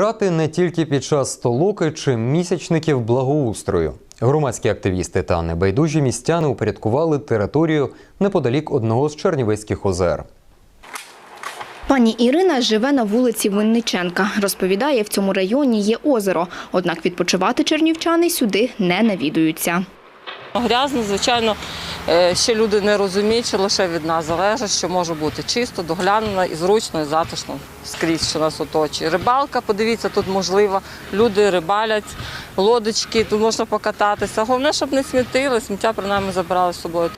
Рати не тільки під час столоки чи місячників благоустрою. Громадські активісти та небайдужі містяни упорядкували територію неподалік одного з Чернівецьких озер. Пані Ірина живе на вулиці Винниченка. Розповідає, в цьому районі є озеро. Однак відпочивати чернівчани сюди не навідуються. Грязно, звичайно, ще люди не розуміють, що лише від нас залежить, що може бути чисто, доглянено і зручно, і затишно скрізь, що нас оточує. Рибалка, подивіться, тут можлива. Люди рибалять, лодочки, тут можна покататися. Головне, щоб не смітили, сміття принаймні забирали з собою.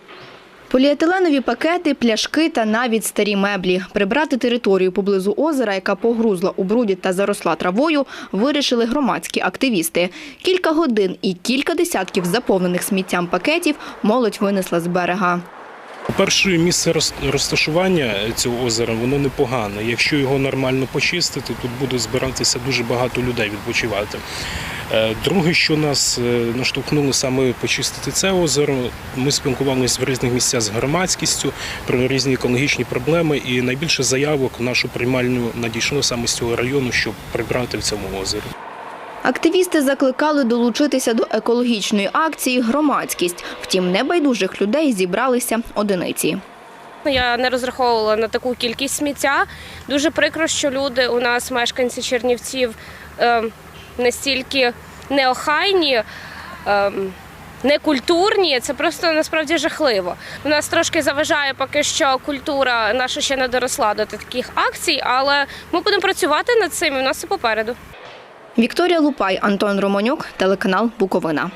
Поліетиленові пакети, пляшки та навіть старі меблі. Прибрати територію поблизу озера, яка погрузла у бруді та заросла травою, вирішили громадські активісти. Кілька годин і кілька десятків заповнених сміттям пакетів молодь винесла з берега. Перше місце роз- розташування цього озера воно непогане. Якщо його нормально почистити, тут буде збиратися дуже багато людей відпочивати. Е, Друге, що нас е, наштовхнуло саме почистити це озеро, ми спілкувалися в різних місцях з громадськістю про різні екологічні проблеми, і найбільше заявок в нашу приймальню надійшло саме з цього району, щоб прибрати в цьому озері. Активісти закликали долучитися до екологічної акції громадськість. Втім, небайдужих людей зібралися одиниці. Я не розраховувала на таку кількість сміття. Дуже прикро, що люди у нас, мешканці Чернівців, е, настільки неохайні. е, Некультурні, це просто насправді жахливо. У нас трошки заважає поки що культура наша ще не доросла до таких акцій, але ми будемо працювати над цим. і У нас все попереду. Вікторія Лупай, Антон Романюк, телеканал Буковина.